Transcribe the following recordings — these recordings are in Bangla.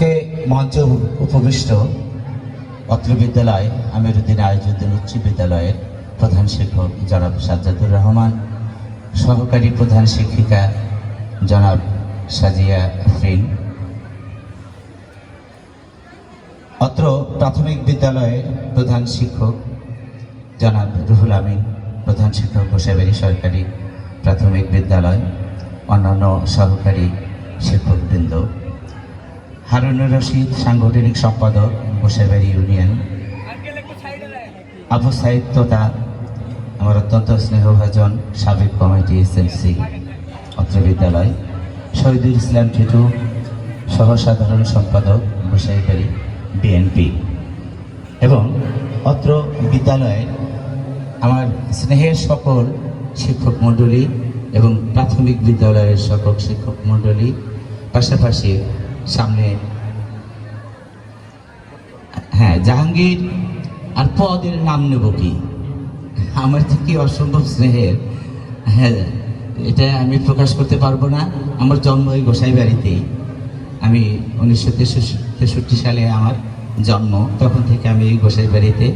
আজকে মঞ্চ উপবিষ্ট অত্র বিদ্যালয় আমিরুদ্দিন আয়োজুদ্দিন উচ্চ বিদ্যালয়ের প্রধান শিক্ষক জনাব সাজ্জাদুর রহমান, সহকারী প্রধান শিক্ষিকা জনাব সাজিয়া আফরিন। অত্র প্রাথমিক বিদ্যালয়ের প্রধান শিক্ষক জনাব রুহুল আমিন, প্রধান শিক্ষক গোসাইবাড়ি সরকারি প্রাথমিক বিদ্যালয়, অন্যান্য সহকারী শিক্ষকবৃন্দ। হারুনুর রশিদ, সাংগঠনিক সম্পাদক গোসাইবাড়ি ইউনিয়ন। আবু সাইদ তোতা আমার অত্যন্ত স্নেহভাজন সাবেক কমিটি এসএমসি অত্র বিদ্যালয়। শহীদুল ইসলাম টিটু সহ সাধারণ সম্পাদক গোসাইবাড়ি বিএনপি। এবং অত্র বিদ্যালয়ে আমার স্নেহের সকল শিক্ষক মণ্ডলী এবং প্রাথমিক বিদ্যালয়ের সকল শিক্ষক মণ্ডলী, পাশাপাশি সামনে। হ্যাঁ জাহাঙ্গীর আর পদের নাম নেব কি? আমার থেকে অসম্ভব স্নেহের। হ্যাঁ এটা আমি প্রকাশ করতে পারব না। আমার জন্ম এই গোসাই বাড়িতেই। আমি উনিশশো তেষট্টি সালে আমার জন্ম, তখন থেকে আমি এই গোসাই বাড়িতে।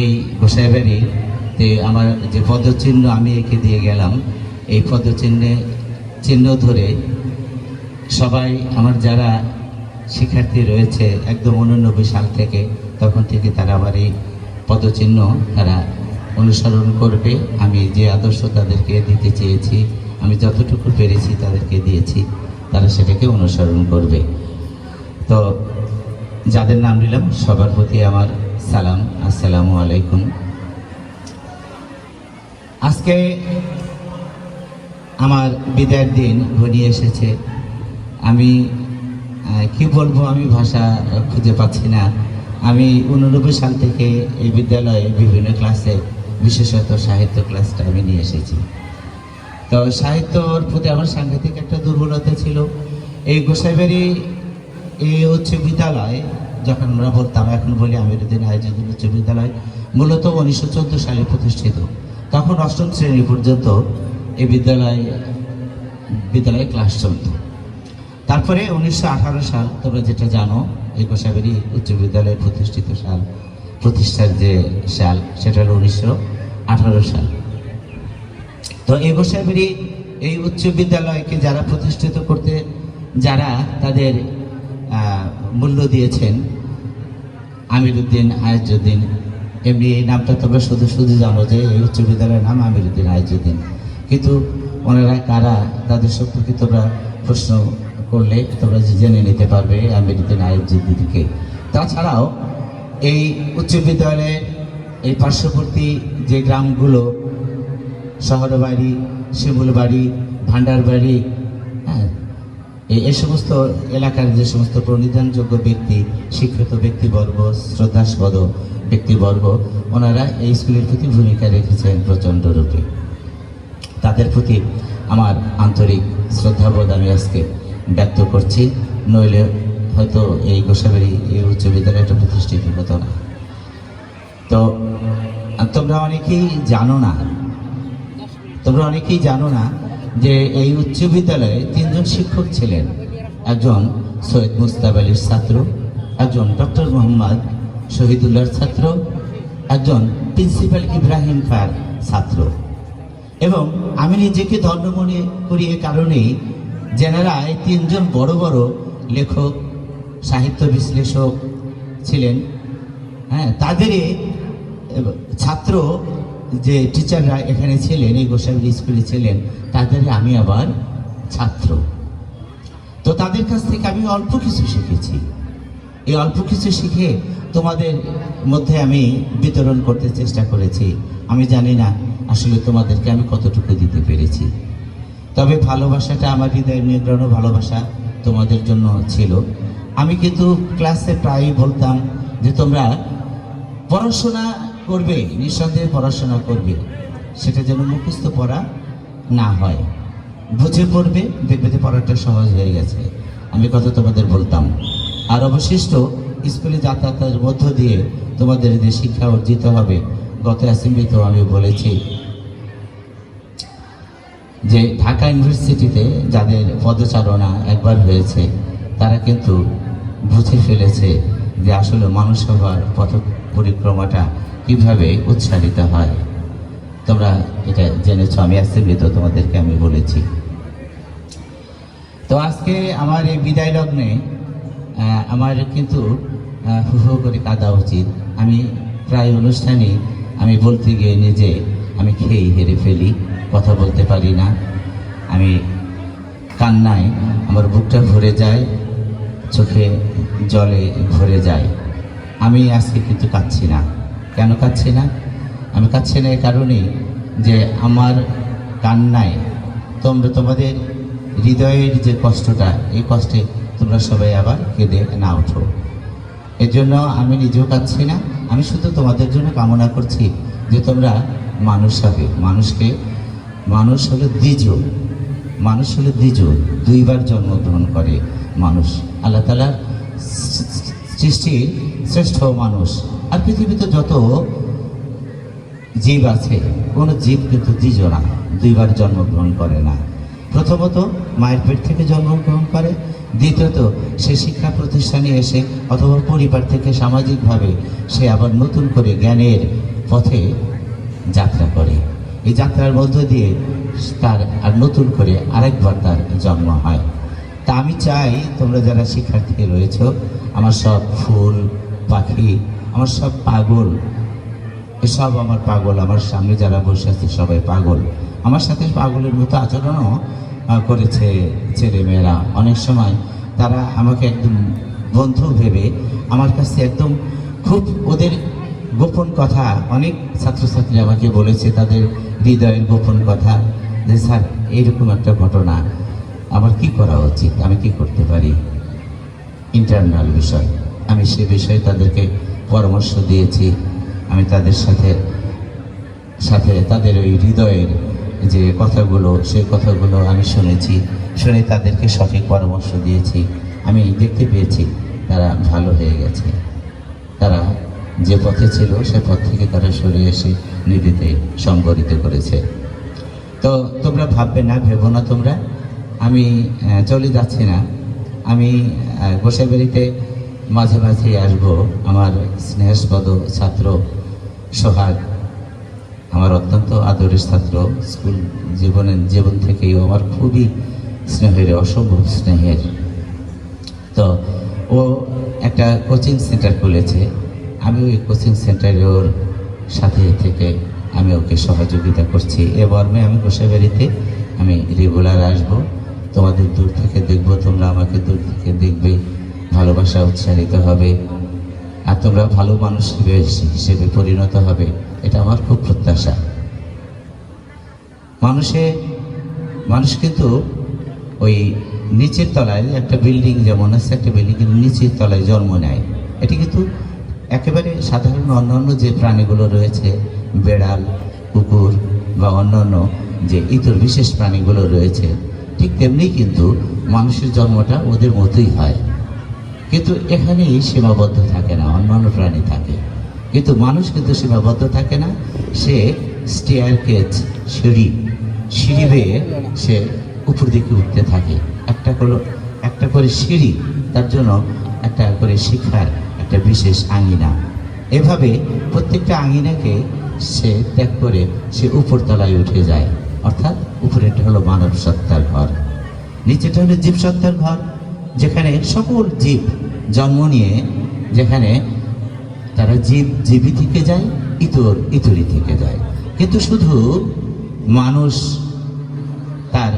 এই গোসাই বাড়িতে আমার যে পদচিহ্ন আমি এঁকে দিয়ে গেলাম, এই পদচিহ্নে চিহ্ন ধরে সবাই আমার যারা শিক্ষার্থী রয়েছে একদম উননব্বই সাল থেকে, তখন থেকে তারা আবার এই পদচিহ্ন তারা অনুসরণ করবে। আমি যে আদর্শ তাদেরকে দিতে চেয়েছি, আমি যতটুকু পেরেছি তাদেরকে দিয়েছি, তারা সেটাকে অনুসরণ করবে। তো যাদের নাম নিলাম, সবার প্রতি আমার সালাম। আসসালামু আলাইকুম। আজকে আমার বিদায়ের দিন ঘনিয়ে এসেছে। আমি কি বলব আমি ভাষা খুঁজে পাচ্ছি না। আমি উননব্বই সাল থেকে এই বিদ্যালয়ে বিভিন্ন ক্লাসে, বিশেষত সাহিত্য ক্লাসটা আমি নিয়ে এসেছি। তো সাহিত্যর প্রতি আমার সাংঘাতিক একটা দুর্বলতা ছিল। এই গোসাইবাড়ি এই উচ্চ বিদ্যালয়, যখন আমরা বলতাম, এখন বলি আমিরুদ্দিন আয়োজিত উচ্চ বিদ্যালয়, মূলত উনিশশো চোদ্দ সালে প্রতিষ্ঠিত। তখন অষ্টম শ্রেণি পর্যন্ত এই বিদ্যালয়, বিদ্যালয়ে ক্লাস চলত। তারপরে উনিশশো আঠারো সাল, তোমরা যেটা জানো এই গোসাইবাড়ি উচ্চ বিদ্যালয় প্রতিষ্ঠিত সাল, প্রতিষ্ঠার যে সাল, সেটা হলো উনিশশো আঠারো সাল। তো এই গোসাইবাড়ি এই উচ্চ বিদ্যালয়কে যারা প্রতিষ্ঠিত করতে, যারা তাদের মূল্য দিয়েছেন, আমিরুদ্দিন আয়াজুদ্দিন এমনি এই নামটা তোমরা শুধু শুধু জানো যে এই উচ্চ বিদ্যালয়ের নাম আমিরুদ্দিন আয়জুদ্দিন কিন্তু ওনারা কারা, তাদের সম্পর্কে তোমরা প্রশ্ন করলে তোমরা জেনে নিতে পারবে আমিরুদ্দিন আয়াজুদ্দিনকে তাছাড়াও এই উচ্চ বিদ্যালয়ের এই পার্শ্ববর্তী যে গ্রামগুলো, শহরবাড়ি, শিমুলবাড়ি ভান্ডারবাড়ি হ্যাঁ এই সমস্ত এলাকার যে সমস্ত প্রণিধানযোগ্য ব্যক্তি, শিক্ষিত ব্যক্তিবর্গ, শ্রদ্ধাস্পদ ব্যক্তিবর্গ, ওনারা এই স্কুলের প্রতি ভূমিকা রেখেছেন প্রচণ্ড রূপে। তাদের প্রতি আমার আন্তরিক শ্রদ্ধাবোধ আমি আজকে ব্যক্ত করছি, নইলে হয়তো এই গোসাবাড়ি, এই উচ্চ বিদ্যালয়টা প্রতিষ্ঠিত হতো না। তো, তোমরা অনেকেই জানো না, তোমরা অনেকেই জানো না যে এই উচ্চ বিদ্যালয়ে তিনজন শিক্ষক ছিলেন। একজন সৈয়দ মুস্তাব আলীর ছাত্র, একজন ডক্টর মোহাম্মদ শহীদুল্লাহর ছাত্র, একজন প্রিন্সিপাল ইব্রাহিম খার ছাত্র। এবং আমি নিজেকে ধন্য মনে করি এ কারণেই যেনারা এই তিনজন বড় বড় লেখক, সাহিত্য বিশ্লেষক ছিলেন হ্যাঁ তাদেরই ছাত্র যে টিচাররা এখানে ছিলেন, এই গোসাইবাড়ি স্কুলে ছিলেন তাদের আমি আবার ছাত্র। তো তাদের কাছ থেকে আমি অল্প কিছু শিখেছি। এই অল্প কিছু শিখে তোমাদের মধ্যে আমি বিতরণ করতে চেষ্টা করেছি। আমি জানি না আসলে তোমাদেরকে আমি কতটুকু দিতে পেরেছি। তবে ভালোবাসাটা আমার হৃদয়ের নিগ্রহ ভালোবাসা তোমাদের জন্য ছিল। আমি কিন্তু ক্লাসে প্রায়ই বলতাম যে তোমরা পড়াশোনা করবে, নিঃসন্দেহে পড়াশোনা করবে, সেটা যেন মুখস্থ পড়া না হয়। বুঝে পড়বে, দেখবে যে পড়াটা সহজ হয়ে গেছে। আমি কথা তোমাদের বলতাম। আর অবশিষ্ট স্কুলে যাতায়াতের মধ্য দিয়ে তোমাদের যে শিক্ষা অর্জিত হবে, গত অ্যাসেম্বলিতেও আমি বলেছি যে ঢাকা ইউনিভার্সিটিতে যাদের পদচারণা একবার হয়েছে তারা কিন্তু বুঝে ফেলেছে যে আসলে মানুষ হওয়ার পথ পরিক্রমাটা কীভাবে উচ্চারিত হয়। তোমরা এটা জেনেছ আমি অ্যাসেম্বলিত তোমাদেরকে আমি বলেছি। তো আজকে আমার এই বিদায় লগ্নে আমার কিন্তু আহ, হু হু করে কাঁদা উচিত। আমি প্রায় অনুষ্ঠানে আমি বলতে গিয়ে নিজে আমি খেয়ে হেরে ফেলি। কথা বলতে পারি না। আমি কান্নায় আমার বুকটা ভরে যায়, চোখে জলে ভরে যায়। আমি আজকে কিন্তু কাঁদছি না। কেন কাঁদছি না? আমি কাঁদছি না এই কারণেই যে আমার কান্নায় তোমরা তোমাদের হৃদয়ের যে কষ্টটা, এই কষ্টে তোমরা সবাই আবার কেঁদে না ওঠো। এর জন্য আমি নিজেও কাঁদছি না। আমি শুধু তোমাদের জন্য কামনা করছি যে তোমরা মানুষ হবে, মানুষকে মানুষ হলো দ্বিজ। মানুষ হলো দ্বিজ। দুইবার জন্মগ্রহণ করে মানুষ। আল্লাহ তালার সৃষ্টির শ্রেষ্ঠ মানুষ। আর পৃথিবীতে যত জীব আছে, কোনো জীব কিন্তু দ্বিজ না। দুইবার জন্মগ্রহণ করে না। প্রথমত মায়ের পেট থেকে জন্মগ্রহণ করে। দ্বিতীয়ত সে শিক্ষা প্রতিষ্ঠানে এসে অথবা পরিবার থেকে সামাজিকভাবে সে আবার নতুন করে জ্ঞানের পথে যাত্রা করে। এই যাত্রার মধ্য দিয়ে তার আর নতুন করে আরেকবার তার জন্ম হয়। তা আমি চাই তোমরা যারা শিক্ষার্থী রয়েছ, আমার সব ফুল, পাখি, আমার সব পাগল, এসব আমার পাগল, আমার সামনে যারা বসে আছে সবাই পাগল। আমার সাথে পাগলের মতো আচরণও করেছে ছেলে মেয়েরা অনেক সময় তারা আমাকে একদম বন্ধু ভেবে আমার কাছে একদম খুব ওদের গোপন কথা অনেক ছাত্রছাত্রী আমাকে বলেছে, তাদের হৃদয়ের গোপন কথা। যে স্যার, এইরকম একটা ঘটনা আমার কি করা উচিত? আমি কি করতে পারি? ইন্টারনাল বিষয়। আমি সে বিষয়ে তাদেরকে পরামর্শ দিয়েছি। আমি তাদের সাথে সাথে তাদের ওই হৃদয়ের যে কথাগুলো, সেই কথাগুলো আমি শুনেছি। শুনে তাদেরকে সঠিক পরামর্শ দিয়েছি। আমি দেখতে পেয়েছি তারা ভালো হয়ে গেছে। তারা যে পথে ছিল, সে পথ থেকে তারা সরে এসে নিধিতে সংগঠিত করেছে। তো তোমরা ভাববে না, ভেবো না তোমরা। আমি চলে যাচ্ছি না। আমি গোসাইবাড়িতে মাঝে মাঝে আসব। আমার স্নেহাস্পদ ছাত্র সোহাগ। আমার অত্যন্ত আদরের ছাত্র। স্কুল জীবনের জীবন থেকেই আমার খুবই স্নেহের, অসম্ভব স্নেহের। তো ও একটা কোচিং সেন্টার খুলেছে। আমি ওই কোচিং সেন্টারে ওর সাথে থেকে আমি ওকে সহযোগিতা করছি। এ মর্মে আমি গোসাইবাড়িতে আমি রেগুলার আসব। তোমাদের দূর থেকে দেখব, তোমরা আমাকে দূর থেকে দেখবে, ভালোবাসা উৎসাহিত হবে, আর তোমরা ভালো মানুষ হিসেবে- হিসেবে পরিণত হবে। এটা আমার খুব প্রত্যাশা। মানুষে, মানুষ কিন্তু ওই নিচের তলায় একটা বিল্ডিং যেমন আছে, একটা বিল্ডিংয়ের নিচের তলায় জন্ম নেয়। এটি কিন্তু একেবারে সাধারণ অন্যান্য যে প্রাণীগুলো রয়েছে, বেড়াল, কুকুর বা অন্যান্য যে ইতর বিশেষ প্রাণীগুলো রয়েছে, ঠিক তেমনি কিন্তু মানুষের জন্মটা ওদের মতোই হয়। কিন্তু এখানেই সীমাবদ্ধ থাকে না, অন্যান্য প্রাণী থাকে। কিন্তু মানুষ কিন্তু সীমাবদ্ধ থাকে না, সে স্টেয়ার কেজ সিঁড়ি সিঁড়ি বেয়ে সে উপর দিকে উঠতে থাকে। একটা করে একটা করে সিঁড়ি তার জন্য একটা করে শিক্ষার একটা বিশেষ আঙিনা। এভাবে প্রত্যেকটা আঙিনাকে সে ত্যাগ করে সে উপরতলায় উঠে যায়। অর্থাৎ উপরেটা হলো মানব সত্তার ঘর। নিচেটা হলো জীব সত্তার ঘর, যেখানে সকল জীব জন্ম নিয়ে, যেখানে তারা জীব জীবী থেকে যায়, ইতর ইতরি থেকে যায়। কিন্তু শুধু মানুষ তার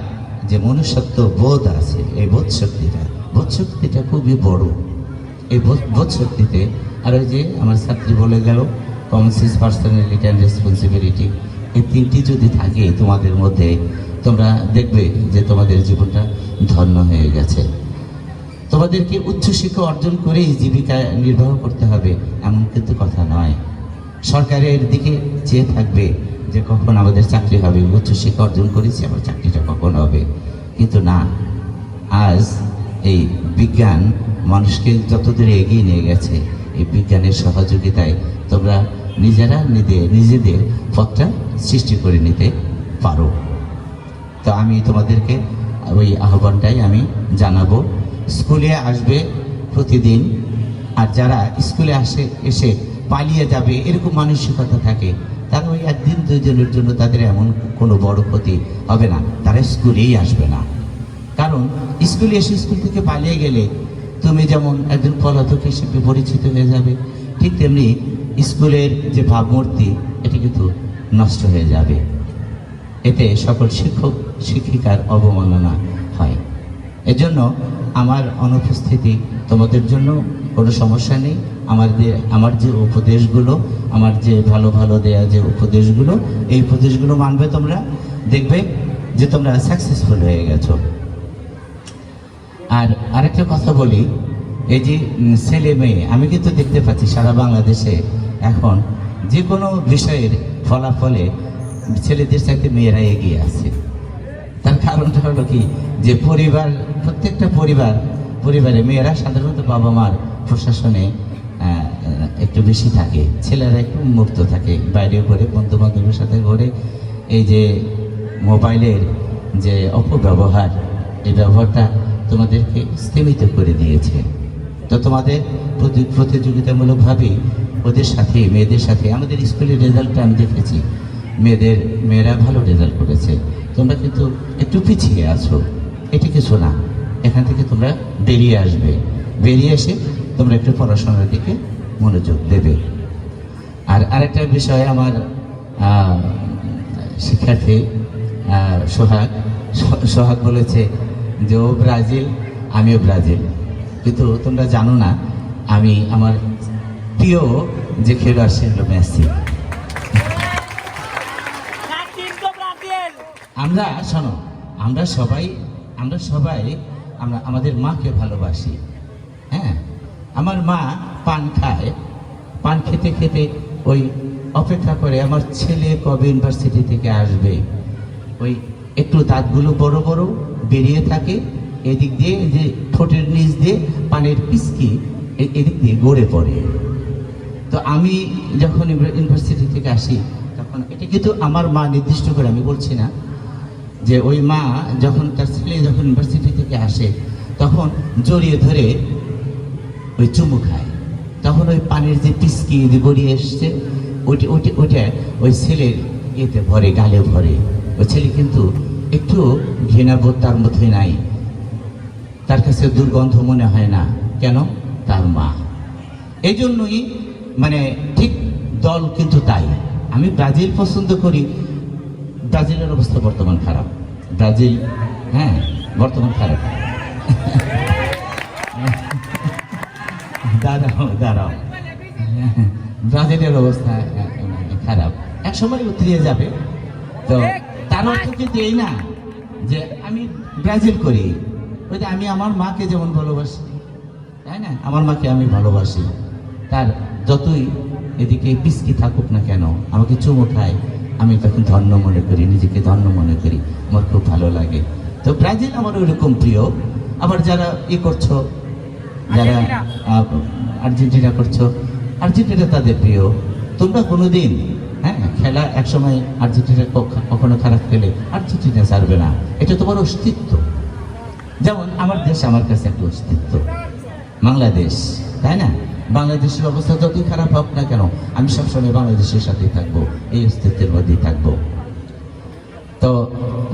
যে মনুষ্যত্ব বোধ আছে, এই বোধ শক্তিটা বোধ শক্তিটা খুবই বড়। এই বোধ শক্তিতে আর ওই যে আমার ছাত্রী বলে গেল common sense personality and responsibility এই তিনটি যদি থাকে তোমাদের মধ্যে, তোমরা দেখবে যে তোমাদের জীবনটা ধন্য হয়ে গেছে। তোমাদেরকে উচ্চশিক্ষা অর্জন করেই জীবিকা নির্বাহ করতে হবে, এমন কিন্তু কথা নয়। সরকারের দিকে চেয়ে থাকবে যে কখন আমাদের চাকরি হবে উচ্চশিক্ষা অর্জন করেছি, আমার চাকরিটা কখন হবে। কিন্তু না, আজ এই বিজ্ঞান মানুষকে যতদূর এগিয়ে নিয়ে গেছে এই বিজ্ঞানের সহযোগিতায় তোমরা নিজেরা নিজে নিজেদের পথটা সৃষ্টি করে নিতে পারো। তো আমি তোমাদেরকে ওই আহ্বানটাই আমি জানাব। স্কুলে আসবে প্রতিদিন আর যারা স্কুলে আসে, এসে পালিয়ে যাবে, এরকম মানসিকতা থাকে, তারা ওই একদিন দুজনের জন্য তাদের এমন কোনো বড় ক্ষতি হবে না। তারা স্কুলেই আসবে না। কারণ স্কুলে এসে স্কুল থেকে পালিয়ে গেলে তুমি যেমন একজন পলাতক হিসেবে পরিচিত হয়ে যাবে, ঠিক তেমনি স্কুলের যে ভাবমূর্তি, এটি কিন্তু নষ্ট হয়ে যাবে। এতে সকল শিক্ষক, শিক্ষিকার অবমাননা হয়। এজন্য আমার অনুপস্থিতি তোমাদের জন্য কোনো সমস্যা নেই। আমাদের আমার যে উপদেশগুলো, আমার যে ভালো ভালো দেয়া যে উপদেশগুলো, এই উপদেশগুলো মানবে তোমরা। দেখবে যে তোমরা সাকসেসফুল হয়ে গেছো। আর আরেকটা কথা বলি, এই যে ছেলে মেয়ে, আমি কিন্তু দেখতে পাচ্ছি সারা বাংলাদেশে এখন যে কোনো বিষয়ের ফলাফলে ছেলেদের চাইতে মেয়েরা এগিয়ে আছে। তার কারণটা হলো কি? যে পরিবার, প্রত্যেকটা পরিবার, পরিবারে মেয়েরা সাধারণত বাবা মার প্রশাসনে একটু বেশি থাকে। ছেলেরা একটু মুক্ত থাকে, বাইরে ঘরে বন্ধু বান্ধবের সাথে ঘরে। এই যে মোবাইলের যে অপব্যবহার, এই ব্যবহারটা তোমাদেরকে স্থিমিত করে দিয়েছে তো তোমাদের প্রতি- প্রতিযোগিতামূলকভাবে ওদের সাথে, মেয়েদের সাথে, আমাদের স্কুলের রেজাল্টটা আমি দেখেছি। মেয়েদের, মেয়েরা ভালো রেজাল্ট করেছে। তোমরা কিন্তু একটু পিছিয়ে আছো। এটি কিছু না। এখান থেকে তোমরা বেরিয়ে আসবে। বেরিয়ে এসে তোমরা একটু পড়াশোনার দিকে মনোযোগ দেবে। আর আরেকটা বিষয় আমার শিক্ষার্থী সোহাগ। সোহাগ বলেছে যে ও ব্রাজিল, আমিও ব্রাজিল। কিন্তু তোমরা জানো না, আমি আমার প্রিয় যে খেলোয়াড় সে হলো মেসি! আমরা, শোনো, আমরা সবাই আমরা সবাই, আমরা আমাদের মাকে ভালোবাসি। হ্যাঁ? আমার মা পান খায়। পান খেতে খেতে ওই অপেক্ষা করে আমার ছেলে কবে ইউনিভার্সিটি থেকে আসবে? ওই একটু দাঁতগুলো বড় বড় বেরিয়ে থাকে, এদিক দিয়ে যে ঠোঁটের নিচ দিয়ে পানের পিসকি এদিক দিয়ে গড়ে পড়ে। তো আমি যখন ইউনিভার্সিটি থেকে আসি, তখন এটা কিন্তু আমার মা নির্দিষ্ট করে, আমি বলছি না, যে ওই মা যখন তার ছেলে যখন ইউনিভার্সিটি থেকে আসে, তখন জড়িয়ে ধরে ওই চুমু খায়। তখন ওই পানির যে পিসকি গড়িয়ে এসছে ওইটা ওইটা ওইটা ওই ছেলের এতে ভরে, গালে ভরে। ওই ছেলে কিন্তু একটু ঘৃণাবোধ তার মধ্যে নাই। তার কাছে দুর্গন্ধ মনে হয় না। কেন? তার মা। এই জন্যই মানে ঠিক দল কিন্তু তাই। আমি ব্রাজিল পছন্দ করি। ব্রাজিলের অবস্থা বর্তমান খারাপ। ব্রাজিল হ্যাঁ বর্তমান খারাপ। দাঁড়াও দাঁড়াও। ব্রাজিলের অবস্থা খারাপ। এক সময় উতরিয়ে যাবে। তো তার অর্থ কিন্তু এই না যে আমি ব্রাজিল করি। ওই আমি আমার মাকে যেমন ভালোবাসি তাই না? আমার মাকে আমি ভালোবাসি। তার যতই এদিকে পিসকি থাকুক না কেন আমাকে চুমো খায় আমি তখন ধন্য মনে করি নিজেকে ধন্য মনে করি। আমার খুব ভালো লাগে। তো ব্রাজিল আমার ওইরকম প্রিয়। আবার যারা ই করছ যারা আর্জেন্টিনা। আর্জেন্টিনা করছ আর্জেন্টিনা তাদের প্রিয়। তোমরা কোনোদিন হ্যাঁ খেলা একসময় আর্জেন্টিনা কখ- কখনো খারাপ খেলে আর্জেন্টিনা ছাড়বে না। এটা তোমার অস্তিত্ব। যেমন আমার দেশ আমার কাছে একটা অস্তিত্ব। বাংলাদেশ, তাই না? বাংলাদেশের অবস্থা যতই খারাপ হোক না কেন, আমি সবসময় বাংলাদেশের সাথেই থাকব, এই অস্তিত্বের মধ্যেই থাকব। তো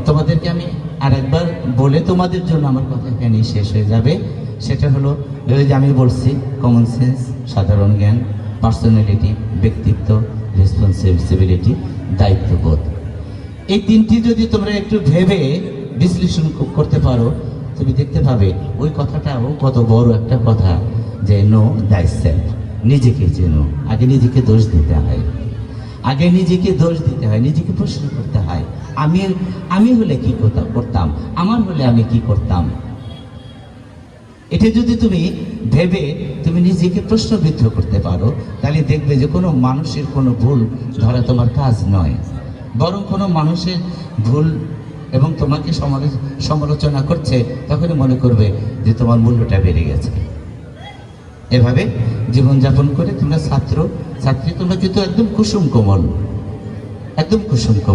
তোমাদেরকে আমি আরেকবার বলে তোমাদের জন্য আমার কথা এখানেই শেষ হয়ে যাবে। সেটা হলো যে আমি বলছি কমন সেন্স সাধারণ জ্ঞান পার্সোনালিটি ব্যক্তিত্ব। রেসপন্সিবিলিটি দায়িত্ববোধ। এই তিনটি যদি তোমরা একটু ভেবে বিশ্লেষণ করতে পারো, তুমি দেখতে পাবে ওই কথাটাও কত বড় একটা কথা যে নো দাই সেলফ নিজেকে চেনো আগে নিজেকে দোষ দিতে হয়। আগে নিজেকে দোষ দিতে হয়, নিজেকে প্রশ্ন করতে হয় আমি আমি হলে কি করতাম করতাম? আমার হলে আমি কি করতাম? এটা যদি তুমি ভেবে তুমি নিজেকে প্রশ্নবিদ্ধ করতে পারো, তাহলে দেখবে যে কোনো মানুষের কোনো ভুল ধরা তোমার কাজ নয়। বরং কোনো মানুষের ভুল এবং তোমাকে সমালোচনা করছে, তখনই মনে করবে যে তোমার মূল্যটা বেড়ে গেছে। এভাবে জীবনযাপন করে তোমরা ছাত্র, ছাত্রী তোমরা কিন্তু একদম কুসুম কোমল, একদম কুসুম কোমল।